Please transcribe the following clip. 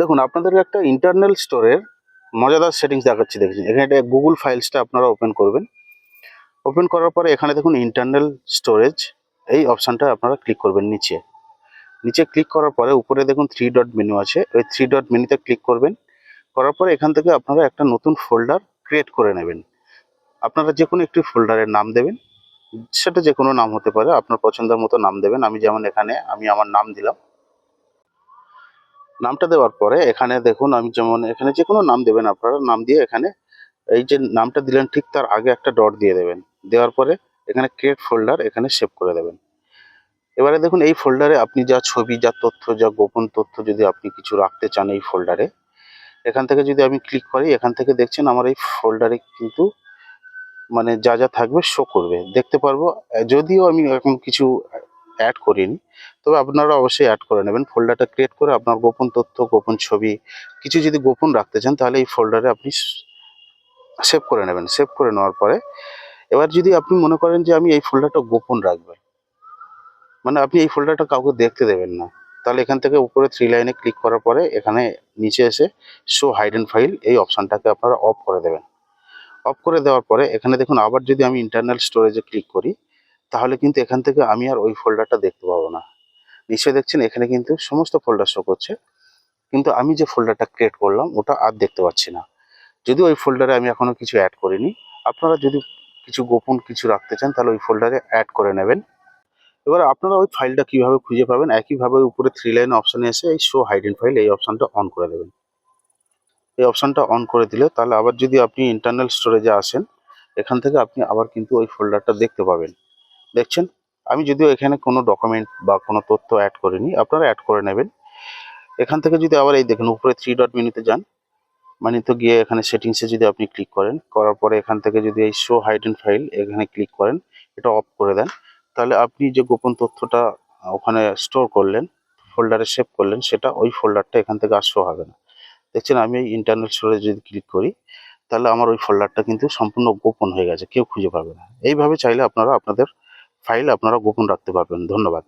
দেখুন, আপনাদেরকে একটা ইন্টারনাল স্টোরের মজাদার সেটিংস দেখাচ্ছি দেখুন এখানে একটা গুগল ফাইলসটা আপনারা ওপেন করবেন। ওপেন করার পরে এখানে দেখুন ইন্টারনাল স্টোরেজ এই অপশানটা আপনারা ক্লিক করবেন নিচে। নিচে ক্লিক করার পরে উপরে দেখুন থ্রি ডট মেনু আছে। ওই থ্রি ডট মেনুতে ক্লিক করবেন। করার পরে এখান থেকে আপনারা একটা নতুন ফোল্ডার ক্রিয়েট করে নেবেন। আপনারা যে কোনো একটি ফোল্ডারের নাম দেবেন। সেটা যে কোনো নাম হতে পারে, আপনার পছন্দের মতো নাম দেবেন। আমি যেমন এখানে, আমি আমার নাম দিলাম। নামটা দেওয়ার পরে এখানে দেখুন, আমি যেমন এখানে যে কোনো নাম দেবেন আপনারা, নাম দিয়ে এখানে এই যে নামটা দিলেন, ঠিক তার আগে একটা ডট দিয়ে দেবেন। দেওয়ার পরে এখানে ক্রিয়েট ফোল্ডার এখানে সেভ করে দেবেন। এবারে দেখুন, এই ফোল্ডারে আপনি যা ছবি, যা তথ্য, যা গোপন তথ্য যদি আপনি কিছু রাখতে চান এই ফোল্ডারে এখান থেকে যদি আমি ক্লিক করি, এখান থেকে দেখছেন আমার এই ফোল্ডারে কিন্তু মানে যা যা থাকবে শো করবে। দেখতে পারব, যদিও আমি এখন কিছু অ্যাড করিনি। তবে আপনারা অবশ্যই অ্যাড করে নেবেন। ফোল্ডারটা ক্রিয়েট করে আপনার গোপন তথ্য, গোপন ছবি, কিছু যদি গোপন রাখতে চান, তাহলে এই ফোল্ডারে আপনি সেভ করে নেবেন। সেভ করে নেওয়ার পরে এবার যদি আপনি মনে করেন যে আমি এই ফোল্ডারটা গোপন রাখবেন মানে আপনি এই ফোল্ডারটা কাউকে দেখতে দেবেন না, তাহলে এখান থেকে উপরে থ্রি লাইনে ক্লিক করার পরে এখানে নিচে এসে শো হাইড হাইডেন ফাইল এই অপশানটাকে আপনারা অফ করে দেবেন। অফ করে দেওয়ার পরে এখানে দেখুন আবার যদি আমি ইন্টারনাল স্টোরেজে ক্লিক করি তাহলে কিন্তু এখান থেকে আমি আর ওই ফোল্ডারটা দেখতে পাবো না। নিশ্চয়ই দেখছেন, এখানে কিন্তু সমস্ত ফোল্ডার শো করছে। কিন্তু আমি যে ফোল্ডারটা ক্রিয়েট করলাম, ওটা আর দেখতে পাচ্ছি না। যদি ওই ফোল্ডারে আমি এখনও কিছু অ্যাড করিনি। আপনারা যদি কিছু গোপন কিছু রাখতে চান, তাহলে ওই ফোল্ডারে অ্যাড করে নেবেন। এবার আপনারা ওই ফাইলটা কীভাবে খুঁজে পাবেন, একইভাবে উপরে থ্রি লাইন অপশানে এসে এই শো হাইডেন ফাইল এই অপশানটা অন করে দেবেন। এই অপশানটা অন করে দিলে তাহলে আবার যদি আপনি ইন্টারনাল স্টোরেজে আসেন, এখান থেকে আপনি আবার কিন্তু ওই ফোল্ডারটা দেখতে পাবেন। দেখছেন? আমি যদিও এখানে কোনো ডকুমেন্ট বা কোনো তথ্য অ্যাড করিনি, আপনারা অ্যাড করে নেবেন। এখান থেকে যদি আবার এই দেখেন, উপরে থ্রি ডট মেনুতে যান মানে তো গিয়ে এখানে সেটিংসে যদি আপনি ক্লিক করেন, করার পরে এখান থেকে যদি এই শো হাইডেন ফাইল এখানে ক্লিক করেন, এটা অফ করে দেন, তাহলে আপনি যে গোপন তথ্যটা ওখানে স্টোর করলেন ফোল্ডারে সেভ করলেন, সেটা ওই ফোল্ডারটা এখান থেকে আর শো হবে না। দেখছেন, আমি এই ইন্টারনেট স্টোরেজ যদি ক্লিক করি, তাহলে আমার ওই ফোল্ডারটা কিন্তু সম্পূর্ণ গোপন হয়ে গেছে, কেউ খুঁজে পাবে না। এইভাবে চাইলে আপনারা আপনাদের ফাইল আপনারা গোপন রাখতে পারবেন। ধন্যবাদ।